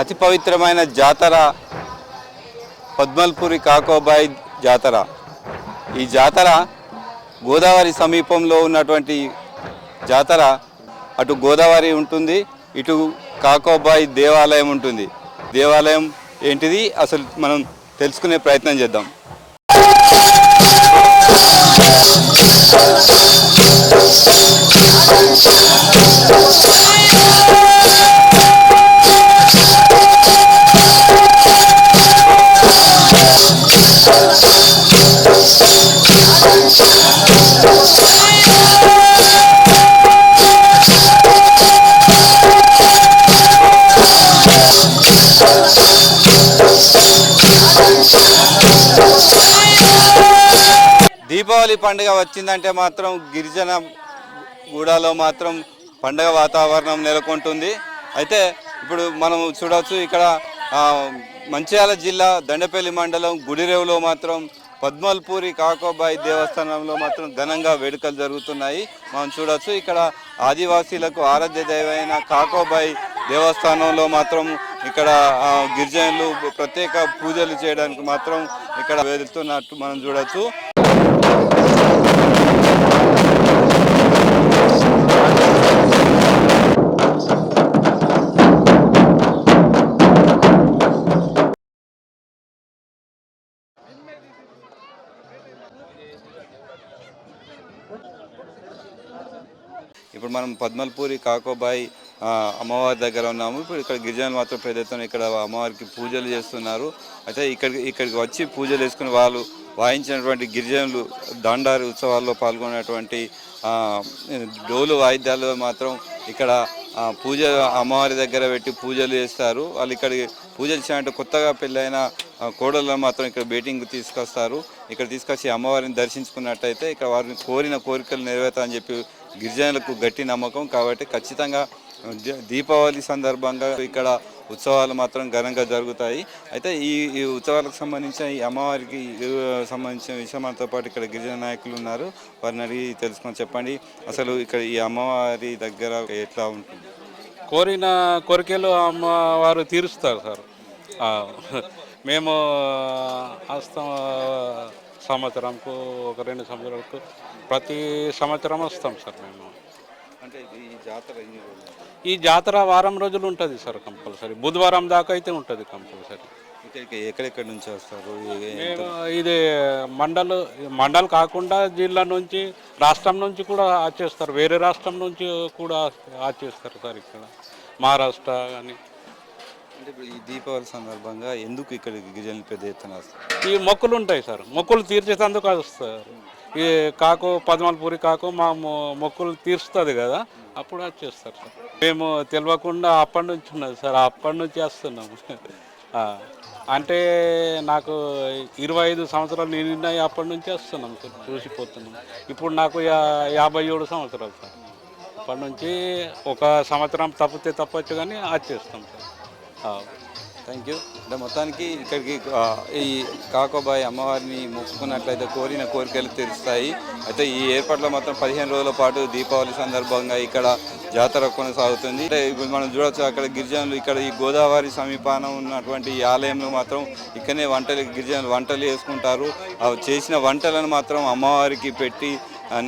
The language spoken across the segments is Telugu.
అతి పవిత్రమైన జాతర పద్మల్పూరి కాకోబాయ్ జాతర. ఈ జాతర గోదావరి సమీపంలో ఉన్నటువంటి జాతర. అటు గోదావరి ఉంటుంది ఇటు కాకోబాయ్ దేవాలయం ఉంటుంది. దేవాలయం ఏంటిది? అసలు మనం తెలుసుకునే ప్రయత్నం చేద్దాం. దీపావళి పండుగ వచ్చిందంటే మాత్రం గిరిజన గూడాలో మాత్రం పండగ వాతావరణం నెలకొంటుంది. అయితే ఇప్పుడు మనం చూడవచ్చు ఇక్కడ మంచిర్యాల జిల్లా దండపల్లి మండలం గుడిరేవులో మాత్రం పద్మల్పూరి కాకోబాయి దేవస్థానంలో మాత్రం ఘనంగా వేడుకలు జరుగుతున్నాయి. మనం చూడవచ్చు ఇక్కడ ఆదివాసీలకు ఆరాధ్య దైవమైన కాకోబాయి దేవస్థానంలో మాత్రం ఇక్కడ గిరిజనులు ప్రత్యేక పూజలు చేయడానికి మాత్రం ఇక్కడ వెళ్తున్నట్టు మనం చూడవచ్చు మనం పద్మల్పూరి కాకోబాయి అమ్మవారి దగ్గర ఉన్నాము. ఇప్పుడు ఇక్కడ గిరిజనులు మాత్రం పెద్ద ఎత్తున ఇక్కడ అమ్మవారికి పూజలు చేస్తున్నారు. అయితే ఇక్కడికి ఇక్కడికి వచ్చి పూజలు చేసుకుని వాళ్ళు వాయించినటువంటి గిరిజనులు దండారి ఉత్సవాల్లో పాల్గొనేటువంటి డోలు వాయిద్యాలు మాత్రం ఇక్కడ పూజ అమ్మవారి దగ్గర పెట్టి పూజలు చేస్తారు. వాళ్ళు ఇక్కడికి పూజలు చేయాలంటే కొత్తగా పెళ్ళైన కోడలను మాత్రం ఇక్కడ బేటింగ్ తీసుకొస్తారు. ఇక్కడ తీసుకొచ్చి అమ్మవారిని దర్శించుకున్నట్టయితే ఇక్కడ వారిని కోరిన కోరికలు నెరవేరుతాయని చెప్పి గిరిజనులకు గట్టి నమ్మకం కాబట్టి ఖచ్చితంగా దీపావళి సందర్భంగా ఇక్కడ ఉత్సవాలు మాత్రం ఘనంగా జరుగుతాయి. అయితే ఈ ఈ ఉత్సవాలకు సంబంధించిన ఈ అమ్మవారికి సంబంధించిన సంబంధించిన మనతో పాటు ఇక్కడ గిరిజన నాయకులు ఉన్నారు. వారిని అడిగి తెలుసుకొని చెప్పండి. అసలు ఇక్కడ ఈ అమ్మవారి దగ్గర ఎట్లా ఉంటుంది? కోరిన కోరికలు అమ్మవారు తీరుస్తారు సార్. మేము హస్తం సంవత్సరంకు ఒక రెండు సంవత్సరాలకు ప్రతి సంవత్సరం వస్తాం సార్ మేము. అంటే ఈ జాతర ఎన్ని రోజులు ఈ జాతర వారం రోజులు ఉంటుంది సార్ కంపల్సరీ. బుధవారం దాకా అయితే ఉంటుంది కంపల్సరీ. ఇక్కడికి ఎక్కడెక్కడి నుంచి వస్తారు? ఏ- మేము ఇది మండల్ మండల్ కాకుండా జిల్లా నుంచి రాష్ట్రం నుంచి కూడా ఆచేస్తారు వేరే రాష్ట్రం నుంచి కూడా ఆచేస్తారు సార్ ఇక్కడ. మహారాష్ట్ర కానీ అంటే ఇప్పుడు ఈ దీపావళి సందర్భంగా ఎందుకు ఇక్కడికి గిరిజనులు పెద్ద ఎత్తున వస్తారు? ఈ మొక్కులు ఉంటాయి సార్. మొక్కులు తీర్చేందుకు వస్తారు ఈ కాకు పద్మలపూరి కాకు మా మొ- మొక్కులు తీరుస్తుంది కదా అప్పుడు వచ్చేస్తారు సార్. మేము తెలియకుండా అప్పటి నుంచి ఉన్నది సార్. అప్పటి నుంచి వస్తున్నాము. ఆ, అంటే నాకు ఇరవై ఐదు సంవత్సరాలు నిండినాయి అప్పటి నుంచి వస్తున్నాం సార్. చూసిపోతున్నాం. ఇప్పుడు నాకు యా- యాభై ఏడు సంవత్సరాలు సార్. అప్పటి నుంచి ఒక సంవత్సరం తప్పితే తప్పచ్చు కానీ వచ్చేస్తాం సార్. థ్యాంక్ యూ అంటే మొత్తానికి ఇక్కడికి ఈ కాకోబాయి అమ్మవారిని మొక్కుకున్నట్లయితే కోరిన కోరికలు తీరుస్తాయి. అయితే ఈ ఏర్పాట్లో మాత్రం పదిహేను రోజుల పాటు దీపావళి సందర్భంగా ఇక్కడ జాతర కొనసాగుతుంది. అంటే ఇప్పుడు మనం చూడొచ్చు అక్కడ గిరిజనులు ఇక్కడ ఈ గోదావరి సమీపాన ఉన్నటువంటి ఈ ఆలయంలో మాత్రం ఇక్కడనే వంటలు గిరిజనులు వంటలు చేసుకుంటారు. చేసిన వంటలను మాత్రం అమ్మవారికి పెట్టి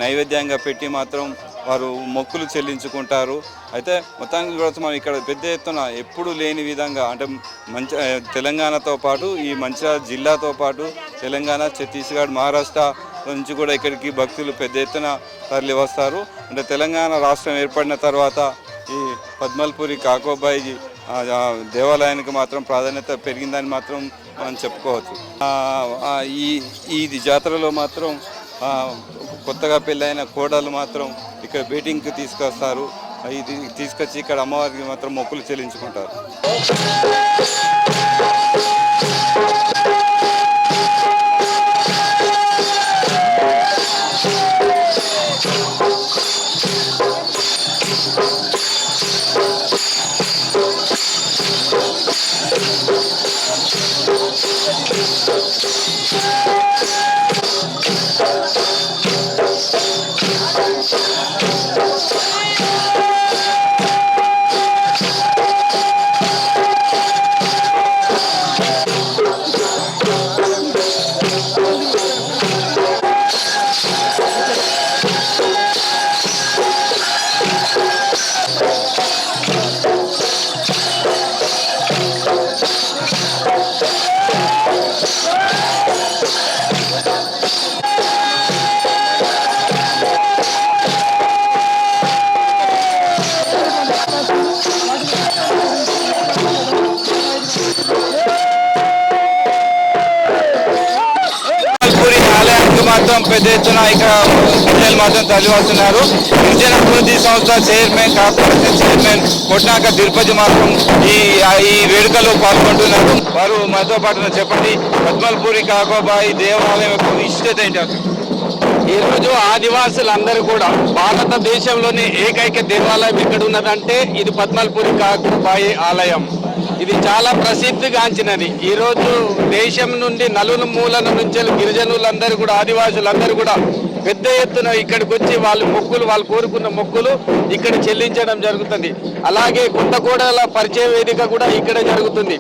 నైవేద్యంగా పెట్టి మాత్రం వారు మొక్కులు చెల్లించుకుంటారు. అయితే మొత్తానికి కూడా మనం ఇక్కడ పెద్ద ఎత్తున ఎప్పుడు లేని విధంగా అంటే మంచి తెలంగాణతో పాటు ఈ మంచిర్యాల జిల్లాతో పాటు తెలంగాణ ఛత్తీస్గఢ్ మహారాష్ట్ర నుంచి కూడా ఇక్కడికి భక్తులు పెద్ద ఎత్తున తరలి వస్తారు. అంటే తెలంగాణ రాష్ట్రం ఏర్పడిన తర్వాత ఈ పద్మల్పూరి కాకోబాయి దేవాలయానికి మాత్రం ప్రాధాన్యత పెరిగిందని మాత్రం మనం చెప్పుకోవచ్చు. ఈ ఈ జాతరలో మాత్రం కొత్తగా పెళ్ళైన కోడలు మాత్రం ఇక్కడ బీటింగ్కి తీసుకొస్తారు. ఇది తీసుకొచ్చి ఇక్కడ అమ్మవారికి మాత్రం మొక్కులు చెల్లించుకుంటారు. మాత్రం తరలి గిరిజన అభివృద్ధి సంస్థ chairman corporation chairman Kotnaka Tirupati మాత్రం ఈ ఈ వేడుకలో పాల్గొంటున్నారు. వారు మాతో పాటు చెప్పండి పద్మల్పూరి కాకోబాయి దేవాలయం యొక్క విశిష్టత ఏంటి అసలు? ఈరోజు ఆదివాసులందరూ కూడా భారతదేశంలోని ఏకైక దేవాలయం ఎక్కడ ఉన్నదంటే ఇది పద్మల్పూరి కాకుబాయి ఆలయం. ఇది చాలా ప్రసిద్ధిగాంచినది. ఈరోజు దేశం నుండి నలుల మూలల నుంచి గిరిజనులందరూ కూడా ఆదివాసులందరూ కూడా పెద్ద ఎత్తున ఇక్కడికి వచ్చి వాళ్ళు మొక్కులు వాళ్ళు కోరుకున్న మొక్కులు ఇక్కడ చెల్లించడం జరుగుతుంది. అలాగే కొత్తగూడల పరిచయ వేదిక కూడా ఇక్కడ జరుగుతుంది.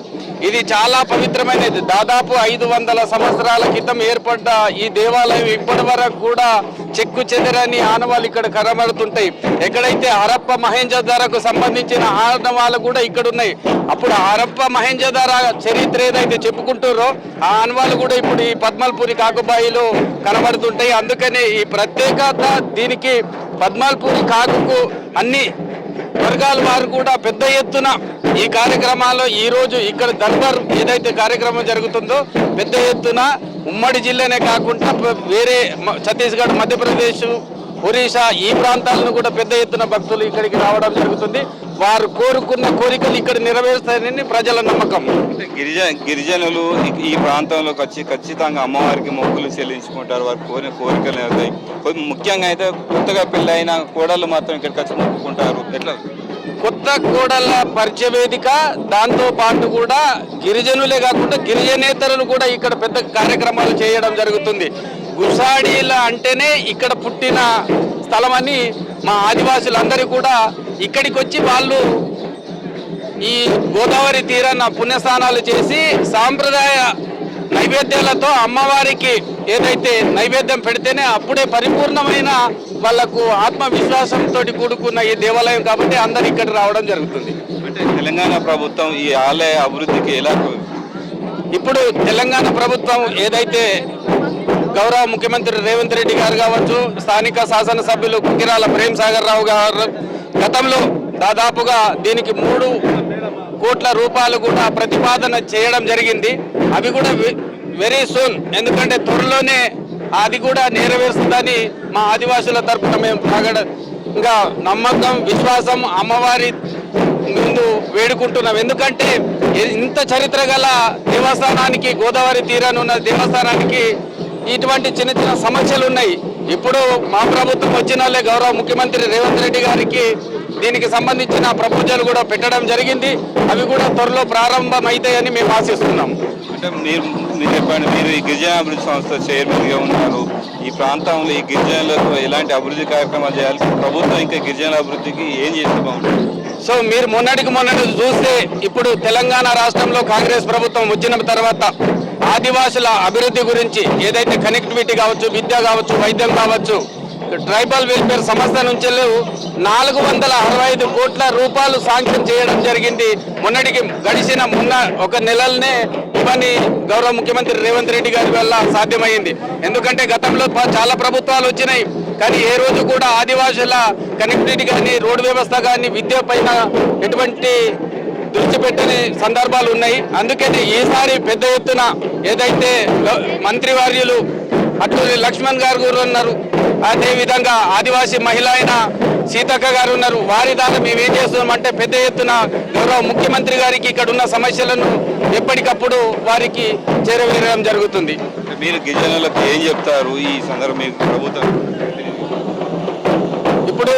ఇది చాలా పవిత్రమైనది. దాదాపు ఐదు వందల సంవత్సరాల క్రితం ఏర్పడ్డ ఈ దేవాలయం ఇప్పటి వరకు కూడా చెక్కు చెదరని ఆనవాళ్ళు ఇక్కడ కనబడుతుంటాయి. ఎక్కడైతే హరప్ప మహేంజధారకు సంబంధించిన ఆనవాళ్ళు కూడా ఇక్కడ ఉన్నాయి. అప్పుడు హరప్ప మహేంజధార చరిత్ర ఏదైతే చెప్పుకుంటారో ఆ ఆనవాళ్ళు కూడా ఇప్పుడు ఈ పద్మల్పూరి కాకుబాయిలో కనబడుతుంటాయి. అందుకనే ఈ ప్రత్యేకత దీనికి పద్మల్పూరి కాకుకు అన్ని వర్గాల వారు కూడా పెద్ద ఎత్తున ఈ కార్యక్రమాల్లో ఈ రోజు ఇక్కడ దర్బార్ ఏదైతే కార్యక్రమం జరుగుతుందో పెద్ద ఎత్తున ఉమ్మడి జిల్లానే కాకుండా వేరే మ- ఛత్తీస్గఢ్ మధ్యప్రదేశ్ ఒరిస్సా ఈ ప్రాంతాలను కూడా పెద్ద ఎత్తున భక్తులు ఇక్కడికి రావడం జరుగుతుంది. వారు కోరుకున్న కోరికలు ఇక్కడ నెరవేరుస్తాయని ప్రజల నమ్మకం. గిరిజ గిరిజనులు ఈ- ప్రాంతంలోకి వచ్చి ఖచ్చితంగా అమ్మవారికి మొక్కులు చెల్లించుకుంటారు. వారు కోరిన కోరికలు కొ- ముఖ్యంగా అయితే కొత్తగా పెళ్ళైన కోడళ్ళు మాత్రం ఇక్కడికి వచ్చి మొక్కుకుంటారు. ఎట్లా? కొత్త కోడళ్ళ పరిచయ వేదిక దాంతో పాటు కూడా గిరిజనులే కాకుండా గిరిజనేతరులు కూడా ఇక్కడ పెద్ద కార్యక్రమాలు చేయడం జరుగుతుంది. గుసాడీల అంటేనే ఇక్కడ పుట్టిన స్థలం అని మా ఆదివాసులందరూ కూడా ఇక్కడికి వచ్చి వాళ్ళు ఈ గోదావరి తీరాన పుణ్యస్నానాలు చేసి సాంప్రదాయ నైవేద్యాలతో అమ్మవారికి ఏదైతే నైవేద్యం పెడితేనే అప్పుడే పరిపూర్ణమైన వాళ్ళకు ఆత్మవిశ్వాసంతో కూడుకున్న ఈ దేవాలయం కాబట్టి అందరు ఇక్కడ రావడం జరుగుతుంది. అంటే తెలంగాణ ప్రభుత్వం ఈ ఆలయ అభివృద్ధికి ఎలా ఇప్పుడు తెలంగాణ ప్రభుత్వం ఏదైతే గౌరవ ముఖ్యమంత్రి రేవంత్ రెడ్డి గారు కావచ్చు స్థానిక శాసనసభ్యులు కుకిరాల ప్రేమ్ సాగర్ రావు గారు గతంలో దాదాపుగా దీనికి మూడు కోట్ల రూపాయలు కూడా ప్రతిపాదన చేయడం జరిగింది. అవి కూడా వెరీ సూన్ ఎందుకంటే త్వరలోనే అది కూడా నెరవేరుస్తుందని మా ఆదివాసుల తరఫున మేము ప్రగడంగా నమ్మకం విశ్వాసం అమ్మవారి ముందు వేడుకుంటున్నాం. ఎందుకంటే ఇంత చరిత్ర గల దేవస్థానానికి గోదావరి తీరానున్న దేవస్థానానికి ఇటువంటి చిన్న చిన్న సమస్యలు ఉన్నాయి. ఇప్పుడు మా ప్రభుత్వం వచ్చిన గౌరవ ముఖ్యమంత్రి రేవంత్ రెడ్డి గారికి దీనికి సంబంధించిన ప్రపోజల్ కూడా పెట్టడం జరిగింది. అవి కూడా త్వరలో ప్రారంభం అవుతాయని మేము ఆశిస్తున్నాం. అంటే మీరు మీరు చెప్పండి మీరు ఈ గిరిజన అభివృద్ధి సంస్థ చైర్మన్గా ఉన్నారు. ఈ ప్రాంతంలో ఈ గిరిజనులకు ఎలాంటి అభివృద్ధి కార్యక్రమాలు చేయాలి? ప్రభుత్వం ఇంకా గిరిజన అభివృద్ధికి ఏం చేస్తే బాగుంటుంది? సో మీరు మొన్నటికి మొన్నటి చూస్తే ఇప్పుడు తెలంగాణ రాష్ట్రంలో కాంగ్రెస్ ప్రభుత్వం వచ్చిన తర్వాత ఆదివాసుల అభివృద్ధి గురించి ఏదైతే కనెక్టివిటీ కావచ్చు విద్య కావచ్చు వైద్యం కావచ్చు ట్రైబల్ వెల్ఫేర్ సంస్థ నుంచి నాలుగు వందల అరవై ఐదు కోట్ల రూపాయలు శాంక్షన్ చేయడం జరిగింది. మొన్నటికి గడిచిన మొన్న ఒక నెలలనే ఇవన్నీ గౌరవ ముఖ్యమంత్రి రేవంత్ రెడ్డి గారి వల్ల సాధ్యమైంది. ఎందుకంటే గతంలో చాలా ప్రభుత్వాలు వచ్చినాయి. కానీ ఏ రోజు కూడా ఆదివాసుల కనెక్టివిటీ కానీ రోడ్డు వ్యవస్థ కానీ విద్య పైన ఎటువంటి దృష్టి పెట్టని సందర్భాలు ఉన్నాయి. అందుకని ఈసారి పెద్ద ఎత్తున ఏదైతే మంత్రివర్యులు అటూరి లక్ష్మణ్ గారు కూడా ఉన్నారు అదే విధంగా ఆదివాసీ మహిళ అయిన సీతక్క గారు ఉన్నారు. వారి దాకా మేము ఏం చేస్తున్నామంటే పెద్ద ఎత్తున గౌరవ ముఖ్యమంత్రి గారికి ఇక్కడ ఉన్న సమస్యలను ఎప్పటికప్పుడు వారికి చేరవేయడం జరుగుతుంది. మీరు గిరిజనులకు ఏం చెప్తారు ఈ సందర్భం ప్రభుత్వం? ఇప్పుడు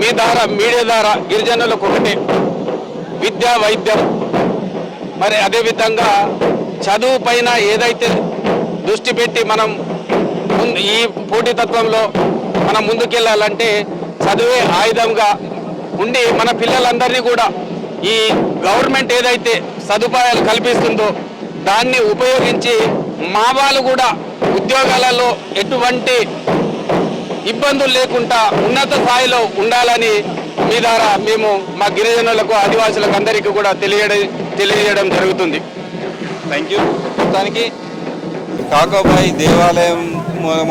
మీ ద్వారా మీడియా ద్వారా గిరిజనులకు ఒకటే. విద్య వైద్యం. మరి అదేవిధంగా చదువు పైన ఏదైతే దృష్టి పెట్టి మనం ఈ పోటీతత్వంలో మనం ముందుకెళ్ళాలంటే చదువే ఆయుధంగా ఉండి మన పిల్లలందరినీ కూడా ఈ గవర్నమెంట్ ఏదైతే సదుపాయాలు కల్పిస్తుందో దాన్ని ఉపయోగించి మా వాళ్ళు కూడా ఉద్యోగాలలో ఎటువంటి ఇబ్బందులు లేకుండా ఉన్నత స్థాయిలో ఉండాలని మీ ద్వారా మేము మా గిరిజనులకు ఆదివాసులకు అందరికీ కూడా తెలియడం తెలియజేయడం జరుగుతుంది. థ్యాంక్ యూ మొత్తానికి కాకాబాయి దేవాలయం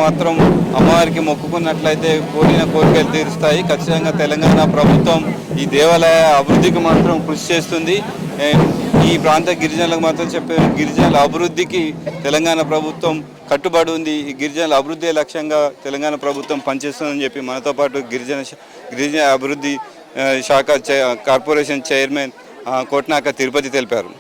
మాత్రం అమ్మవారికి మొక్కుకున్నట్లయితే కోరిన కోరికలు తీరుస్తాయి. ఖచ్చితంగా తెలంగాణ ప్రభుత్వం ఈ దేవాలయ అభివృద్ధికి మాత్రం కృషి చేస్తుంది. ఈ ప్రాంత గిరిజనులకు మాత్రం చెప్పే గిరిజనుల అభివృద్ధికి తెలంగాణ ప్రభుత్వం కట్టుబడి ఉంది. ఈ గిరిజనుల అభివృద్ధి లక్ష్యంగా తెలంగాణ ప్రభుత్వం పనిచేస్తుందని చెప్పి మనతో పాటు గిరిజన గిరిజన అభివృద్ధి శాఖ కార్పొరేషన్ చైర్మన్ కోట్నాక తిరుపతి తెలిపారు.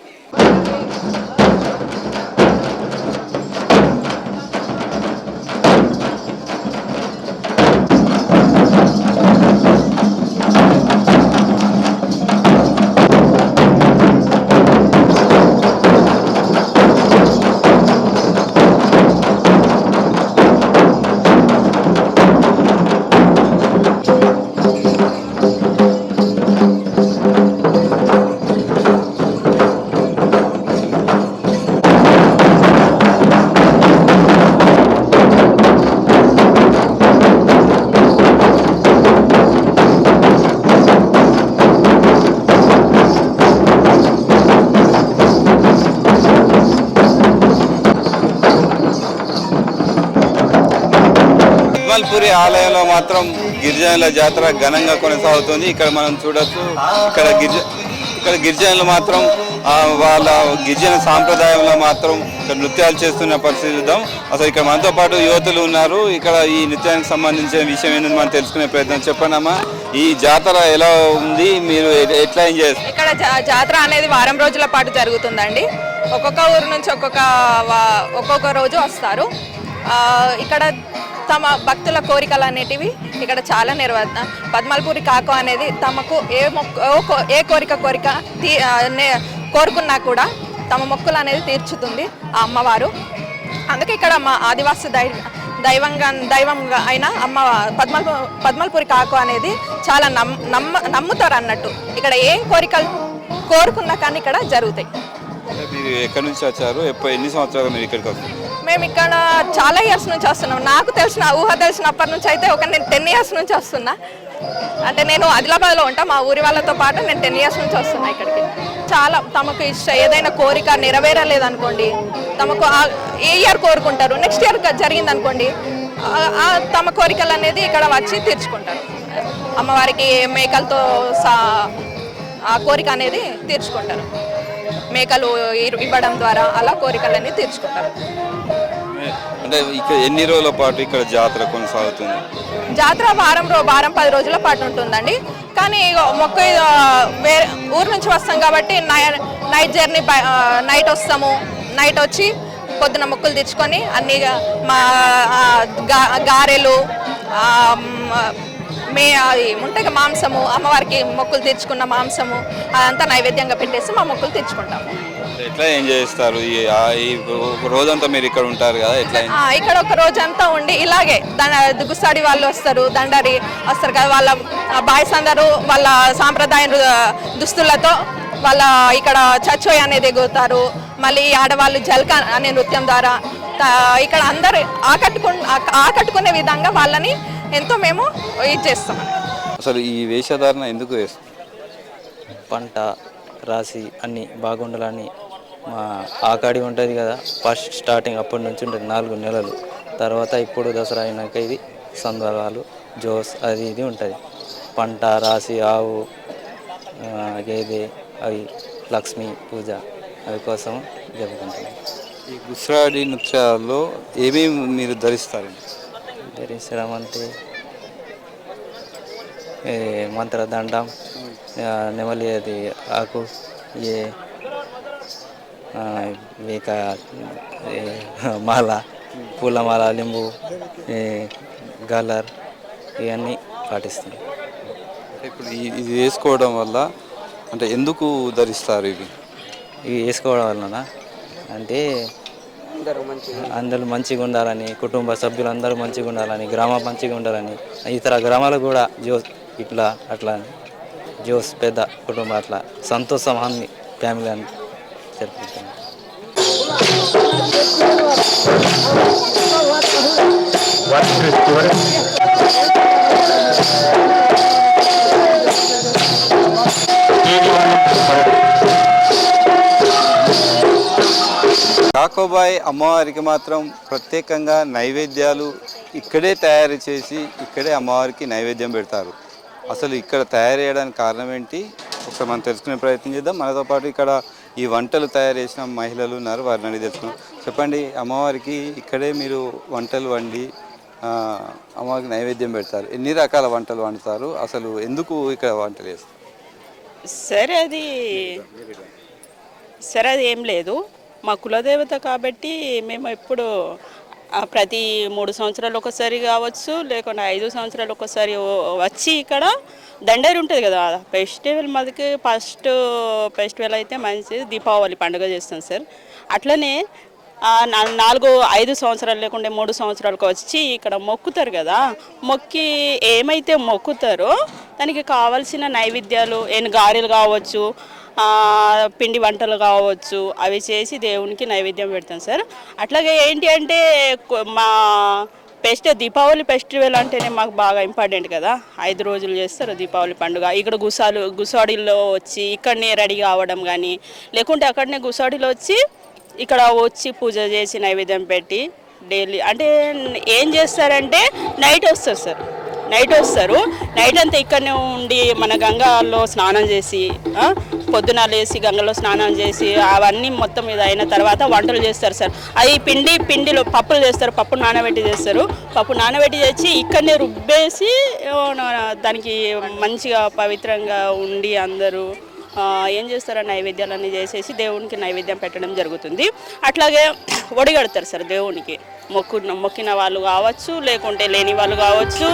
ఇక్మల్పూరి ఆలయంలో మాత్రం గిరిజనుల జాతర ఘనంగా కొనసాగుతుంది. ఇక్కడ మనం చూడొచ్చు ఇక్కడ గిరిజ ఇక్కడ గిరిజనులు మాత్రం వాళ్ళ గిరిజన సాంప్రదాయంలో మాత్రం ఇక్కడ నృత్యాలు చేస్తున్న పరిస్థితి చూద్దాం. అసలు ఇక్కడ మనతో పాటు యువతులు ఉన్నారు. ఇక్కడ ఈ నృత్యానికి సంబంధించిన విషయం ఏంటని మనం తెలుసుకునే ప్రయత్నం చెప్పండమ్మా ఈ జాతర ఎలా ఉంది? మీరు ఎట్లా ఎంజాయ్ చేస్తారు? ఇక్కడ జాతర అనేది వారం రోజుల పాటు జరుగుతుందండి. ఒక్కొక్క ఊరు నుంచి ఒక్కొక్క ఒక్కొక్క రోజు వస్తారు. ఇక్కడ తమ భక్తుల కోరికలు అనేటివి ఇక్కడ చాలా నెరవేర్ పద్మల్పూరి కాకు అనేది తమకు ఏ మొక్క ఏ కోరిక కోరిక తీ కోరుకున్నా కూడా తమ మొక్కులు అనేది తీర్చుతుంది ఆ అమ్మవారు. అందుకే ఇక్కడ మా ఆదివాసి దై దైవంగా దైవంగా అయిన అమ్మ పద్మల్ పద్మల్పూరి కాకు అనేది చాలా నమ్ నమ్మ నమ్ముతారు అన్నట్టు. ఇక్కడ ఏ కోరికలు కోరుకున్నా కానీ ఇక్కడ జరుగుతాయి. మీరు ఎక్కడి నుంచి వచ్చారు? ఎన్ని సంవత్సరాలు మీరు ఇక్కడికి వస్తారు మేము ఇక్కడ చాలా ఇయర్స్ నుంచి వస్తున్నాం. నాకు తెలిసిన ఊహ తెలిసినప్పటి నుంచి అయితే ఒక నేను టెన్ ఇయర్స్ నుంచి వస్తున్నా. అంటే నేను ఆదిలాబాద్లో ఉంటా మా ఊరి వాళ్ళతో పాటు నేను టెన్ ఇయర్స్ నుంచి వస్తున్నా ఇక్కడికి. చాలా తమకు ఇష్ట ఏదైనా కోరిక నెరవేరలేదనుకోండి తమకు ఆ- ఏ ఇయర్ కోరుకుంటారు నెక్స్ట్ ఇయర్ జరిగింది అనుకోండి తమ కోరికలు అనేది ఇక్కడ వచ్చి తీర్చుకుంటారు. అమ్మవారికి మేకలతో సా ఆ కోరిక అనేది తీర్చుకుంటారు. మేకలు ఇవ్వడం ద్వారా అలా కోరికలన్నీ తీర్చుకుంటారు. అంటే ఇక్కడ ఎన్ని రోజుల పాటు ఇక్కడ జాతర కొనసాగుతుంది? జాతర వారం రో వారం పది రోజుల పాటు ఉంటుందండి. కానీ మొక్క వేరే ఊరు నుంచి వస్తాం కాబట్టి నై- నైట్ జర్నీ నైట్ వస్తాము. నైట్ వచ్చి పొద్దున మొక్కులు తెచ్చుకొని అన్ని మా గారెలు మే ఉంటాయి మాంసము అమ్మవారికి మొక్కులు తెచ్చుకున్న మాంసము అదంతా నైవేద్యంగా పెట్టేసి మా మొక్కులు తెచ్చుకుంటాము ఎట్లా ఎంజాయ్ చేస్తారు? ఈ ఆ- ఈ ఒక రోజంతా మీరు ఇక్కడ ఉంటారు కదా ఎట్లా ఇక్కడ ఒక రోజంతా ఉండి ఇలాగే దండ గుస్తాడి వాళ్ళు వస్తారు దండరి వస్తారు కదా వాళ్ళ బాయ్స్ అందరూ వాళ్ళ సాంప్రదాయ దుస్తులతో వాళ్ళ ఇక్కడ చచ్చోయ్ అనేది ఎగురుతారు మళ్ళీ ఆడవాళ్ళు జల్క అనే నృత్యం ద్వారా త- ఇక్కడ అందరు ఆకట్టుకు ఆక- ఆకట్టుకునే విధంగా వాళ్ళని ఎంతో మేము ఇది చేస్తాం. అసలు ఈ వేషధారణ ఎందుకు వేస్తారు? పంట రాసి అన్నీ బాగుండాలని ఆకాడి ఉంటుంది కదా ఫస్ట్ స్టార్టింగ్ అప్పటి నుంచి ఉంటుంది నాలుగు నెలలు. తర్వాత ఇప్పుడు దసరా అయినాక ఇది సందర్భాలు జోస్ అది ఇది ఉంటుంది. పంట రాసి ఆవు గేదె అవి లక్ష్మీ పూజ అవి కోసం జరుగుతుంటుంది ఈ గుస్రాడి నృత్యాల్లో ఏమేమి మీరు ధరిస్తారు? ధరించడం అంటే మంత్రదండం నెమలి అది ఆకు ఏ ఏ, మాల పూలమాల లింబు గలర్ ఇవన్నీ పాటిస్తాం. ఇప్పుడు ఇది వేసుకోవడం వల్ల అంటే ఎందుకు ధరిస్తారు ఇవి? ఇవి వేసుకోవడం వలన అంటే అందరూ మంచిగా ఉండాలని కుటుంబ సభ్యులందరూ మంచిగా ఉండాలని గ్రామం మంచిగా ఉండాలని ఇతర గ్రామాలకు కూడా జోస్ ఇట్లా అట్లా జోస్ పెద్ద కుటుంబం అట్లా సంతోషం అన్ని ఫ్యామిలీ అని జరుపుకుంటాం కాకోబాయ్ అమ్మవారికి మాత్రం ప్రత్యేకంగా నైవేద్యాలు ఇక్కడే తయారు చేసి ఇక్కడే అమ్మవారికి నైవేద్యం పెడతారు. అసలు ఇక్కడ తయారు చేయడానికి కారణం ఏంటి? ఒకసారి మనం తెలుసుకునే ప్రయత్నం చేద్దాం. మనతో పాటు ఇక్కడ ఈ వంటలు తయారు చేసిన మహిళలు ఉన్నారు వారిని అడిగి చెప్పండి అమ్మవారికి ఇక్కడే మీరు వంటలు వండి అమ్మవారికి నైవేద్యం పెడతారు. ఎన్ని రకాల వంటలు వండుతారు? అసలు ఎందుకు ఇక్కడ వంటలు చేస్తారు? సరే అది సరే అది ఏం లేదు. మా కులదేవత కాబట్టి మేము ఎప్పుడు ప్రతి మూడు సంవత్సరాలు ఒకసారి కావచ్చు లేకుండా ఐదు సంవత్సరాలు ఒకసారి వచ్చి ఇక్కడ దండేరు ఉంటుంది కదా ఫెస్టివల్ మాదికి ఫస్ట్ ఫెస్టివల్ అయితే మంచిది దీపావళి పండుగ చేస్తాం సార్. అట్లనే నాలుగు ఐదు సంవత్సరాలు లేకుండా మూడు సంవత్సరాలకు వచ్చి ఇక్కడ మొక్కుతారు కదా మొక్కి ఏమైతే మొక్కుతారో దానికి కావాల్సిన నైవేద్యాలు ఏం గారెలు కావచ్చు పిండి వంటలు కావచ్చు అవి చేసి దేవునికి నైవేద్యం పెడతాం సార్. అట్లాగే ఏంటి అంటే మా ఫెస్ట్ దీపావళి ఫెస్టివల్ అంటేనే మాకు బాగా ఇంపార్టెంట్ కదా. ఐదు రోజులు చేస్తారు దీపావళి పండుగ. ఇక్కడ గుసాలు గుసాడిలో వచ్చి ఇక్కడనే రెడీ కావడం కానీ లేకుంటే అక్కడనే గుసాడిలో వచ్చి ఇక్కడ వచ్చి పూజ చేసి నైవేద్యం పెట్టి డైలీ అంటే ఏం చేస్తారంటే నైట్ వస్తారు సార్. నైట్ వస్తారు. నైట్ అంతా ఇక్కడనే ఉండి మన గంగలో స్నానం చేసి పొద్దున లేసి గంగలో స్నానం చేసి అవన్నీ మొత్తం ఇది అయిన తర్వాత వంటలు చేస్తారు సార్. అది పిండి పిండిలో పప్పులు చేస్తారు పప్పు నానబెట్టి చేస్తారు. పప్పు నానబెట్టి చేసి ఇక్కడనే రుబ్బేసి దానికి మంచిగా పవిత్రంగా ఉండి అందరూ ఏం చేస్తారో నైవేద్యాలన్నీ చేసేసి దేవునికి నైవేద్యం పెట్టడం జరుగుతుంది. అట్లాగే ఒడిగడతారు సార్ దేవునికి. మొక్కు మొక్కిన వాళ్ళు కావచ్చు లేకుంటే లేని వాళ్ళు కావచ్చు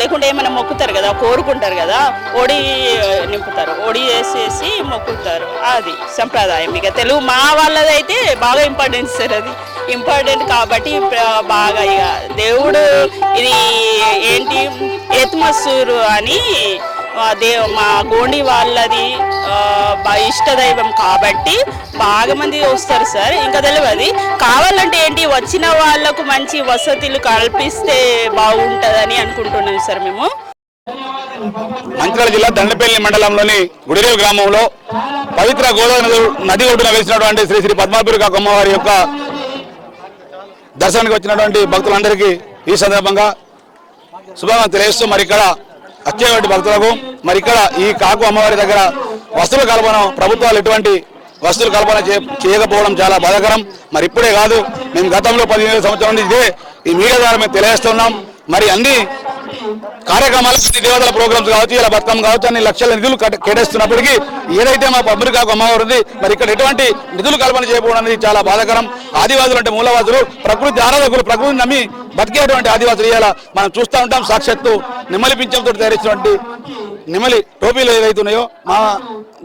లేకుంటే ఏమైనా మొక్కుతారు కదా కోరుకుంటారు కదా ఒడి నింపుతారు ఒడి వేసేసి మొక్కుతారు. అది సంప్రదాయం. ఇక తెలుగు మా వాళ్ళదైతే బాగా ఇంపార్టెన్స్ సార్ అది. ఇంపార్టెంట్ కాబట్టి బాగా ఇక దేవుడు ఇది ఏంటి? ఏత్మసూరు అని దే మా గోండి వాళ్ళది ఇష్ట దైవం కాబట్టి బాగా మంది వస్తారు సార్. ఇంకా తెలియదు కావాలంటే ఏంటి వచ్చిన వాళ్ళకు మంచి వసతులు కల్పిస్తే బాగుంటుందని అనుకుంటున్నాం సార్ మేము. మంచిర్యాల జిల్లా దండపల్లి మండలంలోని గుడిరేవు గ్రామంలో పవిత్ర గోదావరి నది- నది ఒడ్డున వేసినటువంటి శ్రీ శ్రీ పద్మాపురి అమ్మవారి యొక్క దర్శనానికి వచ్చినటువంటి భక్తులందరికీ ఈ సందర్భంగా శుభాకాంక్షలు తెలియజేస్తూ మరి ఇక్కడ వచ్చేటువంటి భక్తులకు మరి ఇక్కడ ఈ కాకు అమ్మవారి దగ్గర వస్తువుల కల్పన ప్రభుత్వాలు ఎటువంటి వస్తువులు కల్పన చేయకపోవడం చాలా బాధాకరం. మరి ఇప్పుడే కాదు మేము గతంలో పదిహేను సంవత్సరం నుండి ఇదే ఈ మీడియా ద్వారా మేము తెలియజేస్తున్నాం. మరి అన్ని కార్యక్రమాలు ప్రతి దేవతల ప్రోగ్రామ్స్ కావచ్చు ఇలా బతుకమ్మ కావచ్చు అన్ని లక్షల నిధులు కేటాయిస్తున్నప్పటికీ ఏదైతే మా పబ్లిక్ అమ్మవారు ఉంది మరి ఇక్కడ ఎటువంటి నిధులు కల్పన చేయకపోవడం అనేది చాలా బాధాకరం. ఆదివాసులు అంటే మూలవాసులు ప్రకృతి ఆరాధకులు ప్రకృతిని నమ్మి బతికేటువంటి ఆదివాసులు ఇవాళ మనం చూస్తూ ఉంటాం. సాక్షాత్తు నిమ్మలి పింఛంతో తయారించినటువంటి నిమ్మలి టోపీలు ఏదైతే ఉన్నాయో మా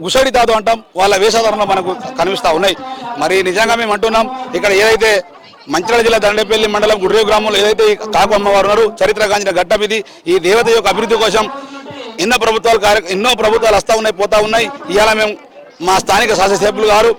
గుసడి తాత అంటాం వాళ్ళ వేషధారణలో మనకు కనిపిస్తూ ఉన్నాయి. మరి నిజంగా మేము అంటున్నాం ఇక్కడ ఏదైతే మంచిర్యాల జిల్లా దండపల్లి మండలం గుడ్రేవు గ్రామంలో ఏదైతే కాకు అమ్మవారు ఉన్నారు చరిత్ర కాంచిన ఘట్టం ఇది ఈ దేవత యొక్క అభివృద్ధి కోసం ఎన్నో ప్రభుత్వాలు కార్య ఎన్నో ప్రభుత్వాలు వస్తూ ఉన్నాయి పోతా ఉన్నాయి. ఇవాళ మేము మా స్థానిక శాసనసభ్యులు గారు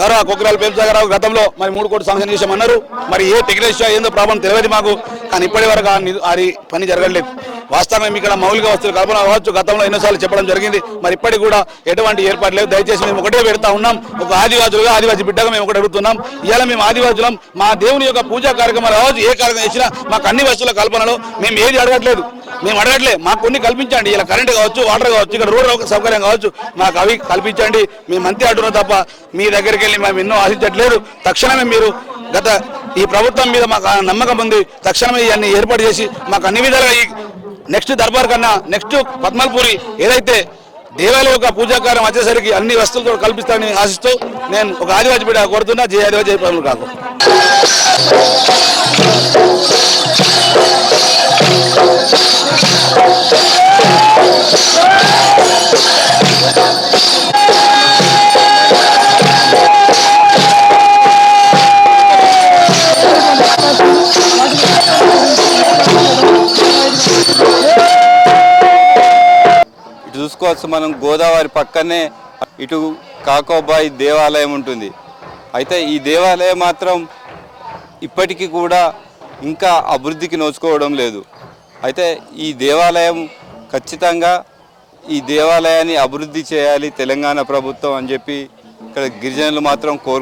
గౌరవ కుక్కరాలు పేరుసాగరావు గతంలో మరి మూడు కోట్లు శాంక్షన్ చేశామన్నారు మరి ఏ టెక్నీషియా ఏందో ప్రాబ్లం తెలియదు మాకు కానీ ఇప్పటి వరకు అది పని జరగలేదు. వాస్తవం మేము ఇక్కడ మౌలిక వస్తువులు కల్పన కావచ్చు గతంలో ఎన్నోసార్లు చెప్పడం జరిగింది. మరి ఇప్పటికి కూడా ఎటువంటి ఏర్పాటు లేదు దయచేసి మేము ఒకటే పెడతా ఉన్నాం. ఒక ఆదివాసులుగా ఆదివాసి బిడ్డగా మేము ఒకటి అడుగుతున్నాం. ఇలా మేము ఆదివాసులం మా దేవుని యొక్క పూజా కార్యక్రమాలు కావచ్చు ఏ కార్యక్రమం చేసినా మాకు అన్ని వస్తువుల కల్పనలో మేము ఏది అడగట్లేదు. మేము అడగట్లే. మాకు కొన్ని కల్పించండి. ఇలా కరెంట్ కావచ్చు వాటర్ కావచ్చు ఇక్కడ రోడ్ సౌకర్యం కావచ్చు మాకు అవి కల్పించండి. మేము అంతే అంటున్నాం తప్ప మీ దగ్గరికి వెళ్ళి మేము ఎన్నో ఆశించట్లేదు. తక్షణమే మీరు గత ఈ ప్రభుత్వం మీద మాకు నమ్మకం ఉంది. తక్షణమే ఇవన్నీ ఏర్పాటు చేసి మాకు అన్ని విధాలుగా ఈ నెక్స్ట్ దర్బార్ కన్నా నెక్స్ట్ పద్మల్పూరి ఏదైతే దేవాలయ యొక్క పూజాకారం వచ్చేసరికి అన్ని వస్తువులతో కల్పిస్తారని ఆశిస్తూ నేను ఒక ఆదివాసి బిడ్డ కోరుతున్నా. జయ ఆదివాసి జయ కాకు చూసుకోవచ్చు మనం గోదావరి పక్కనే ఇటు కాకోబాయి దేవాలయం ఉంటుంది. అయితే ఈ దేవాలయం మాత్రం ఇప్పటికీ కూడా ఇంకా అభివృద్ధికి నోచుకోవడం లేదు. అయితే ఈ దేవాలయం ఖచ్చితంగా ఈ దేవాలయాన్ని అభివృద్ధి చేయాలి తెలంగాణ ప్రభుత్వం అని చెప్పి ఇక్కడ గిరిజనులు మాత్రం కోరు